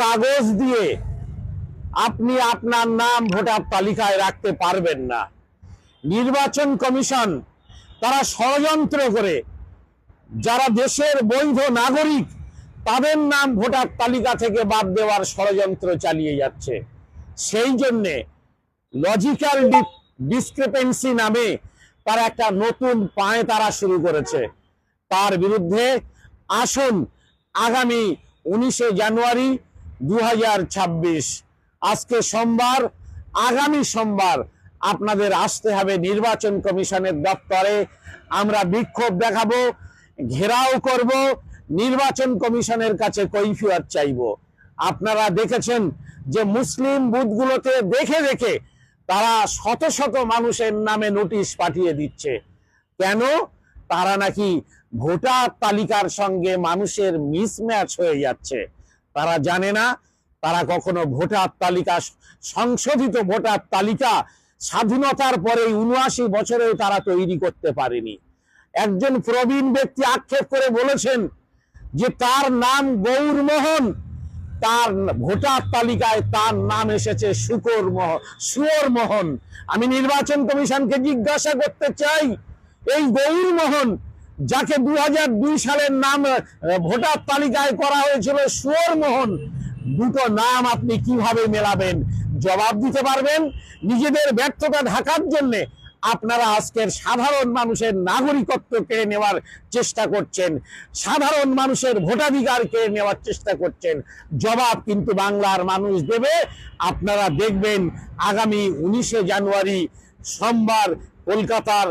কাগজ দিয়ে আপনি আপনার নাম ভোটার তালিকায় রাখতে পারবেন না। নির্বাচন কমিশন তারা ষড়যন্ত্র করে, যারা দেশের বৈধ নাগরিক, তাদের নাম ভোটার তালিকা থেকে বাদ দেওয়ার ষড়যন্ত্র চালিয়ে যাচ্ছে। সেই জন্যে লজিক্যাল ডিসক্রিপেন্সি নামে তারা একটা নতুন পায়ে তারা শুরু করেছে। তার বিরুদ্ধে আসুন আগামী উনিশে জানুয়ারি দু হাজার ছাব্বিশ। আজকে সোমবার, আগামী সোমবার আপনাদের আসতে হবে নির্বাচন কমিশনের দপ্তরে। আমরা বিক্ষোভ দেখাবো, ঘেরাও করব, নির্বাচন কমিশনের কাছে কৈফিয়ত চাইব। আপনারা দেখেছেন যে মুসলিম বুথগুলোতে দেখে দেখে তারা শত শত মানুষের নামে নোটিশ পাঠিয়ে দিচ্ছে। কেন? তারা নাকি ভোটার তালিকার সঙ্গে মানুষের মিসম্যাচ হয়ে যাচ্ছে। তারা জানে না, তারা কখনো ভোটার তালিকা, সংশোধিত ভোটার তালিকা স্বাধীনতার পরে উনআশি বছরেও তারা তৈরি করতে পারেনি। একজন প্রবীণ ব্যক্তি আক্ষেপ করে বলেছেন যে তার নাম গৌরমোহন, তার ভোটার তালিকায় তার নাম এসেছে শুকর মোহন সুয়র মোহন। আমি নির্বাচন কমিশনকে জিজ্ঞাসা করতে চাই এই গৌরমোহন, যাকে দু হাজার দুই সালের নাম ভোটার তালিকায় করা হয়েছিল মোহন দুটো নাম আপনি কীভাবে মেলাবেন? জবাব দিতে পারবেন নিজেদের ব্যর্থতা ঢাকার জন্য আপনারা আজকের সাধারণ মানুষের নাগরিকত্ব কেড়ে নেওয়ার চেষ্টা করছেন, সাধারণ মানুষের ভোটাধিকার কেড়ে নেওয়ার চেষ্টা করছেন। জবাব কিন্তু বাংলার মানুষ দেবে। আপনারা দেখবেন আগামী উনিশে জানুয়ারি সোমবার কলকাতার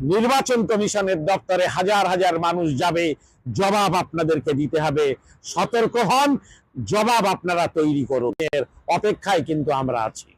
নির্বাচন কমিশনের দপ্তরে হাজার হাজার মানুষ যাবে। জবাব আপনাদেরকে দিতে হবে। সতর্ক হন, জবাব আপনারা তৈরি করুন। এর অপেক্ষায় কিন্তু আমরা আছি।